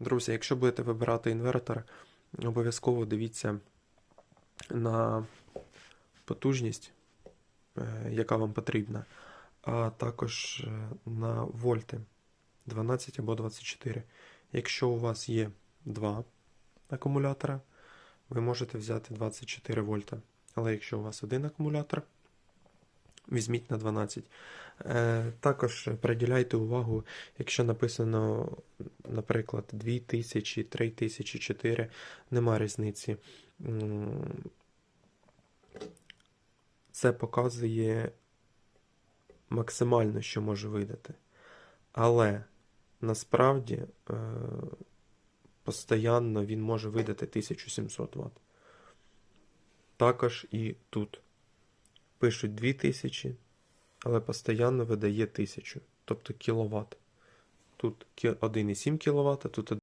Друзі, якщо будете вибирати інвертор, обов'язково дивіться на потужність, е, яка вам потрібна, а також е, на вольти 12 або 24. Якщо у вас є два акумулятора, ви можете взяти 24 вольта. Але якщо у вас один акумулятор, візьміть на 12. Е, також приділяйте увагу, якщо написано, наприклад, 2000, 3000, 4, нема різниці. Це показує максимально, що може видати. Але насправді е, постоянно він може видати 1700 Вт. Також і тут. Пишуть 2000, але постійно видає 1000, тобто кіловат. Тут 1,7 кВт, тут